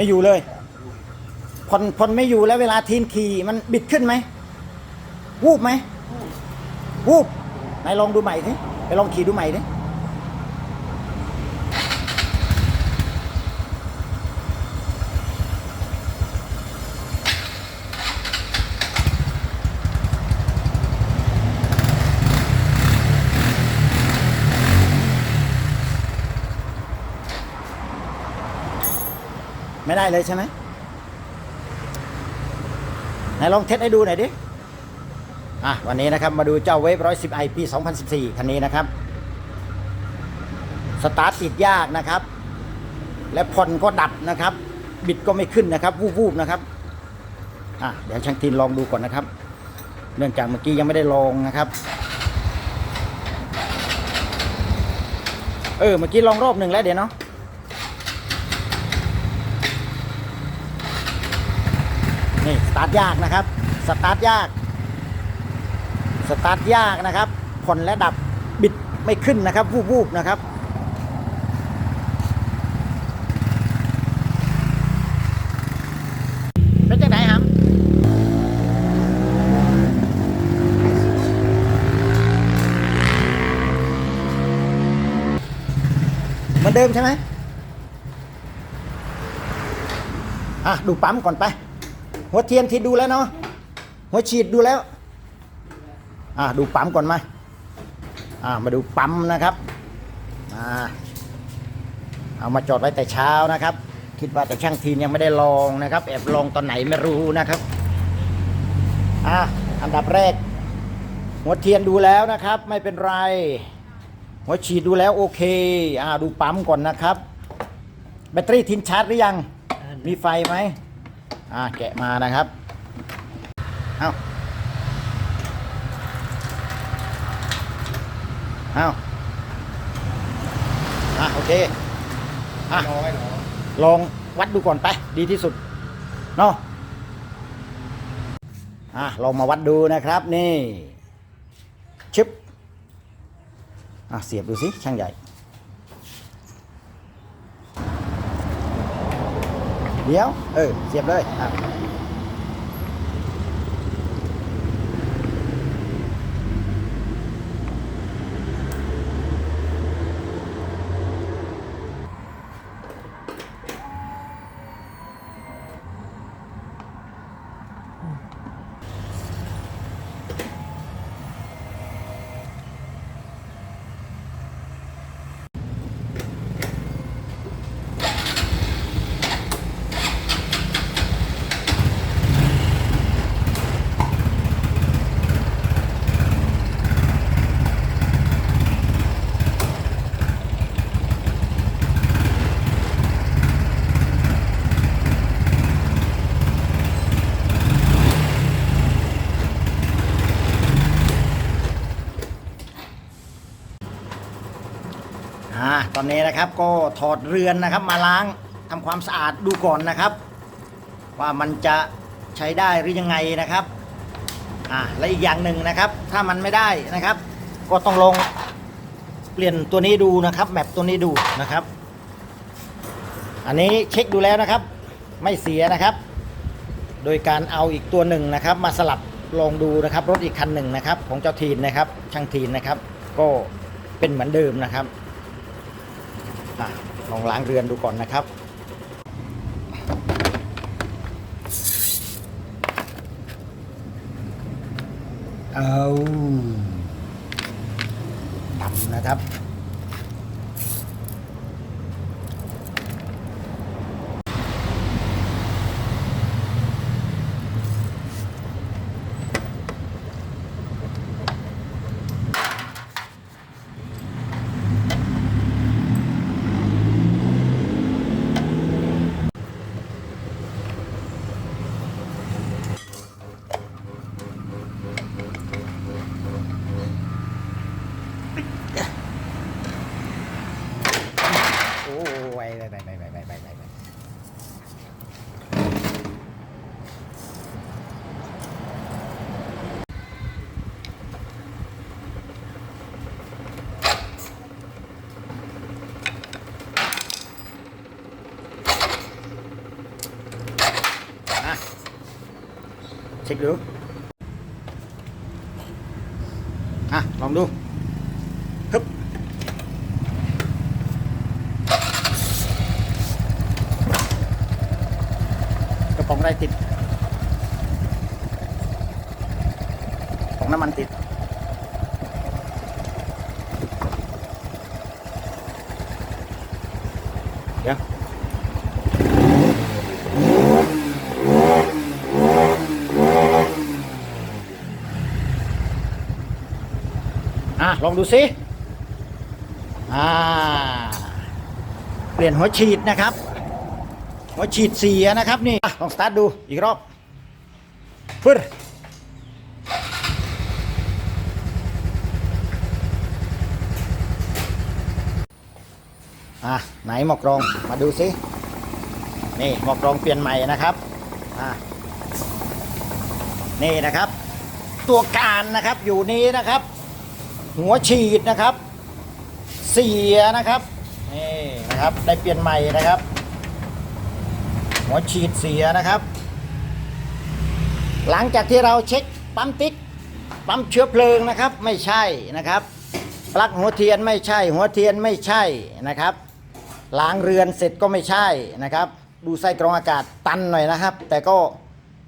ไม่อยู่เลยผ่อนผ่อนไม่อยู่แล้วเวลาทีมขี่มันบิดขึ้นไหมวูบไหมวูบไหนลองดูใหม่สิไปลองขี่ดูใหม่สิ ไม่ได้เลยใช่ไหมไหนลองเทสให้ดูหน่อยดิ อะวันนี้นะครับมาดูเจ้าเวฟ110 i ปี2014คันนี้นะครับ สตาร์ทติดยากนะครับ และผ่อนก็ดับนะครับ บิดก็ไม่ขึ้นนะครับ วูบๆนะครับ อะเดี๋ยวช่างทีนลองดูก่อนนะครับ เนื่องจากเมื่อกี้ยังไม่ได้ลองนะครับ เออเมื่อกี้ลองรอบหนึ่งแล้วเดี๋ยวเนาะ นี่สตาร์ทยากนะครับ สตาร์ทยาก สตาร์ทยากนะครับ ผ่อนและดับบิดไม่ขึ้นนะครับวูบๆนะครับเป็นจากไหนครับเหมือนเดิมใช่ไหมอะ ดูปั๊มก่อนไป หัวเทียนที่ดูแล้วเนาะหัวฉีดดูแล้ว อ่าดูปั๊มก่อนมาอ่ามาดูปั๊มนะครับอ่าเอามาจอดไว้แต่เช้านะครับ คิดว่าแต่ช่างทีนยังไม่ได้ลองนะครับ แอบลองตอนไหนไม่รู้นะครับอ่าอันดับแรก หัวเทียนดูแล้วนะครับ ไม่เป็นไร หัวฉีดดูแล้วโอเคอ่าดูปั๊มก่อนนะครับ แบตเตอรี่ทินชาร์จหรือยัง มีไฟไหม อ่าแกะมานะครับ เอาเอาอะโอเค อะน้อยเหรอลองวัดดูก่อนไป ดีที่สุด เนาะอะลองมาวัดดูนะครับนี่ชึบอะเสียบดูสิช่างใหญ่ เดี๋ยว เออ เสียบเลยอะ อ่าตอนนี้นะครับก็ถอดเรือนนะครับมาล้างทำความสะอาดดูก่อนนะครับ ว่ามันจะใช้ได้หรือยังไงนะครับอ่าและอีกอย่างหนึ่งนะครับ ถ้ามันไม่ได้นะครับ ก็ต้องลองเปลี่ยนตัวนี้ดูนะครับแมปตัวนี้ดูนะครับ อันนี้เช็คดูแล้วนะครับ ไม่เสียนะครับ โดยการเอาอีกตัวหนึ่งนะครับ มาสลับลองดูนะครับ รถอีกคันหนึ่งนะครับ ของเจ้าทีนนะครับช่างทีนนะครับ ก็เป็นเหมือนเดิมนะครับ ลองล้างเรือนดูก่อนนะครับ เอาดำนะครับ quay đây này này này này này này xịt được. À lòng luôn อะไรติดกระป๋องน้ำมันติด เดี๋ยวอะ ลองดูสิ อ่า เปลี่ยนหัวฉีดนะครับ หัวฉีดเสียนะครับนี่ลองสตาร์ทดูอีกรอบฟึดอะไหนหมอกรองมาดูสินี่หมอกรองเปลี่ยนใหม่นะครับอะนี่นะครับ ตัวการนะครับอยู่นี้นะครับ หัวฉีดนะครับ เสียนะครับนี่นะครับได้เปลี่ยนใหม่นะครับ หัวฉีดเสียนะครับ หลังจากที่เราเช็คปั๊มติ๊กปั๊มเชื้อเพลิงนะครับ ไม่ใช่นะครับปลั๊กหัวเทียนไม่ใช่ หัวเทียนไม่ใช่นะครับล้างเรือนเสร็จก็ไม่ใช่นะครับ ดูไส้กรองอากาศตันหน่อยนะครับ แต่ก็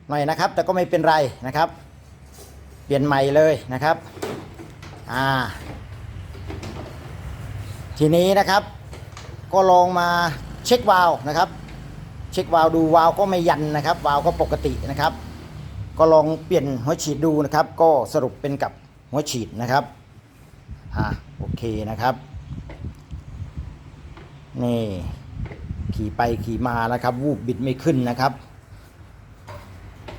หน่อยนะครับ แต่ก็ไม่เป็นไรนะครับ เปลี่ยนใหม่เลยนะครับอ่าทีนี้นะครับ ก็ลองมาเช็ควาล์วนะครับ เช็ควาล์วดูวาล์วก็ไม่ยันนะครับ วาล์วก็ปกตินะครับ ก็ลองเปลี่ยนหัวฉีดดูนะครับ ก็สรุปเป็นกับหัวฉีดนะครับอ่าโอเคนะครับนี่ขี่ไปขี่มานะครับ วูบบิดไม่ขึ้นนะครับ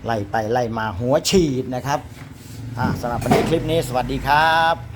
ไล่ไปไล่มาหัวฉีดนะครับอ่าสำหรับวันนี้คลิปนี้สวัสดีครับ